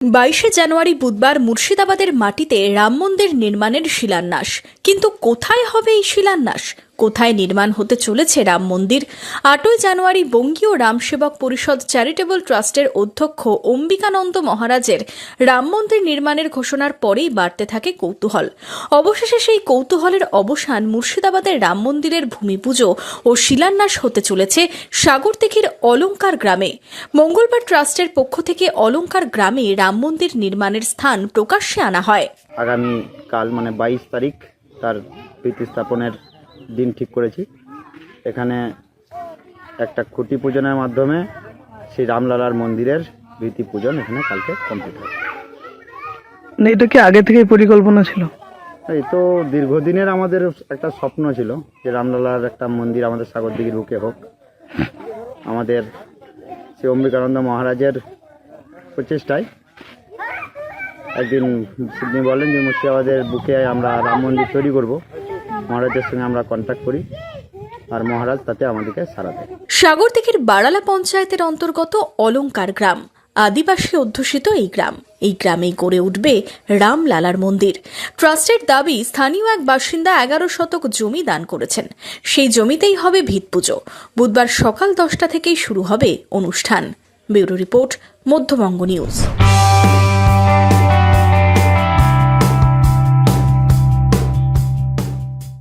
বাইশে জানুয়ারি বুধবার মুর্শিদাবাদের মাটিতে রাম মন্দির নির্মাণের শিলান্যাস। কিন্তু কোথায় হবে এই শিলান্যাস? কোথায় নির্মাণ হতে চলেছে রাম মন্দির? আটই জানুয়ারি বঙ্গীয় রামসেবক পরিষদ চ্যারিটেবল ট্রাস্টের অধ্যক্ষ অম্বিকানন্দ মহারাজের রাম মন্দির নির্মাণের ঘোষণার পরেই বাড়তে থাকে কৌতূহল। অবশেষে সেই কৌতূহলের অবসান মুর্শিদাবাদের রাম মন্দিরের ভূমি পুজো ও শিলান্যাস হতে চলেছে সাগরদিঘির অলঙ্কার গ্রামে। মঙ্গলবার ট্রাস্টের পক্ষ থেকে অলঙ্কার গ্রামে রাম মন্দির নির্মাণের স্থান প্রকাশ্যে আনা হয়। আগামী কাল মানে বাইশ তারিখ তার স্থাপনের দিন ঠিক করেছি। এখানে একটা খুঁটি পূজনের মাধ্যমে শ্রী রামলালার মন্দিরের রীতি পূজন এখানে কালকে কমপ্লিট হবে না এটা কি আগে থেকেই পরিকল্পনা ছিল? এই তো দীর্ঘদিনের আমাদের একটা স্বপ্ন ছিল যে রামলালার একটা মন্দির আমাদের সাগরদিঘির বুকে হোক। আমাদের শ্রী অম্বিকানন্দ মহারাজের প্রচেষ্টায় একদিন তিনি বলেন যে মুর্শিদাবাদের বুকে আমরা রাম মন্দির তৈরি করব। মহারাজের সঙ্গে আমরা কন্ট্যাক্ট করি আর মহারাজ তাতে আমাদেরকে সাড়া দেয়। সাগরদিঘির বাড়ালা পঞ্চায়েতের অন্তর্গত অলঙ্কার গ্রাম, আদিবাসী অধ্যুষিত এই গ্রাম। এই গ্রামেই গড়ে উঠবে রামলালার মন্দির। ট্রাস্টের দাবি, স্থানীয় এক বাসিন্দা এগারো শতক জমি দান করেছেন। সেই জমিতেই হবে ভিত পুজো। বুধবার সকাল দশটা থেকেই শুরু হবে অনুষ্ঠান। Bureau report, Madhyabanga news.